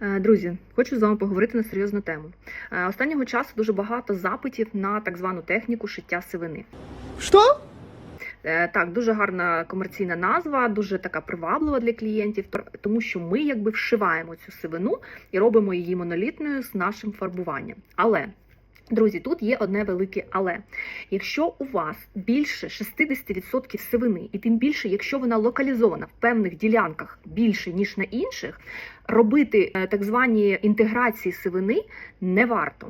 Е, Друзі, хочу з вами поговорити на серйозну тему. Е, Останнього часу дуже багато запитів на так звану техніку шиття сивини. Что? Е, Так, дуже гарна комерційна назва, дуже така приваблива для клієнтів, тому що ми якби вшиваємо цю сивину і робимо її монолітною з нашим фарбуванням. Але Друзі, тут є одне велике але. Якщо у вас більше 60% сивини, і тим більше, якщо вона локалізована в певних ділянках більше ніж на інших, робити е, так звані інтеграції сивини не варто.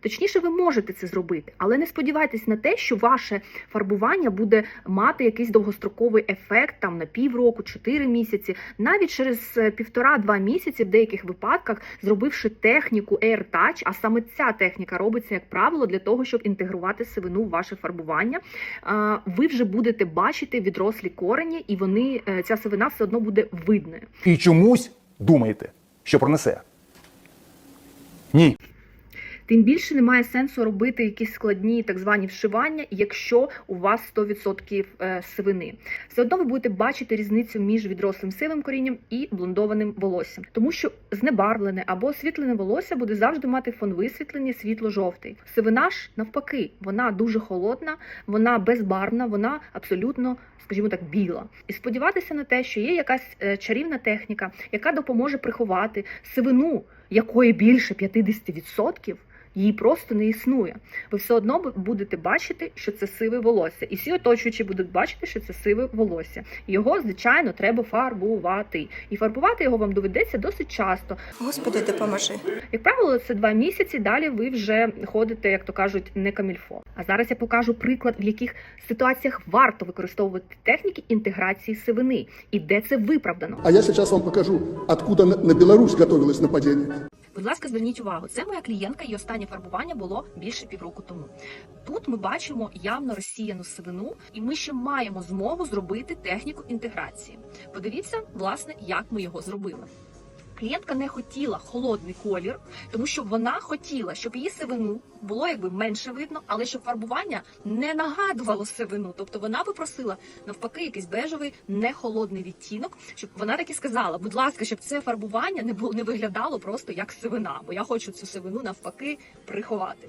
Точніше, ви можете це зробити, але не сподівайтесь на те, що ваше фарбування буде мати якийсь довгостроковий ефект там на півроку, 4 місяці, навіть через е, півтора-два місяці, в деяких випадках, зробивши техніку Air Touch, а саме ця техніка робиться, як правило, для того, щоб інтегрувати сивину в ваше фарбування. Ви вже будете бачити відрослі корені, і вони е, ця сивина все одно буде видною. І чомусь думаєте, що пронесе. Ні. Тим більше немає сенсу робити якісь складні так звані вшивання, якщо у вас 100% е, сивини. Все одно ви будете бачити різницю між відрослим сивим корінням і блондованим волоссям, тому що знебарвлене або освітлене волосся буде завжди мати фон висвітлення світло-жовтий. Сивина ж навпаки, вона дуже холодна, вона безбарвна, вона абсолютно. Скажімо так, біла, і сподіватися на те, що є якась е, чарівна техніка, яка допоможе приховати сивину, якої більше 50%, її просто не існує. Ви все одно будете бачити, що це сиве волосся, і всі оточуючі будуть бачити, що це сиве волосся. Його, звичайно, треба фарбувати. І фарбувати його вам доведеться досить часто. Господи, допоможи. Як правило, це два місяці. Далі ви вже ходите, як то кажуть, не камільфо. А зараз я покажу приклад, в яких ситуаціях варто використовувати техніки інтеграції сивини і де це виправдано. А я сейчас вам покажу, откуда на на Беларусь готовилось нападение. Будь ласка, зверніть увагу, це моя клієнтка, і останнє фарбування було більше півроку тому. Тут ми бачимо явно розсіяну сивину, і ми ще маємо змогу зробити техніку інтеграції. Подивіться, власне, як ми його зробили. Клієнтка не хотіла холодний колір, тому що вона хотіла, щоб її сивину було якби менше видно, але щоб фарбування не нагадувало сивину. Тобто вона попросила навпаки якийсь бежевий, не холодний відтінок, щоб вона так і сказала: будь ласка, щоб це фарбування не було не виглядало просто як сивина, бо я хочу цю сивину навпаки приховати.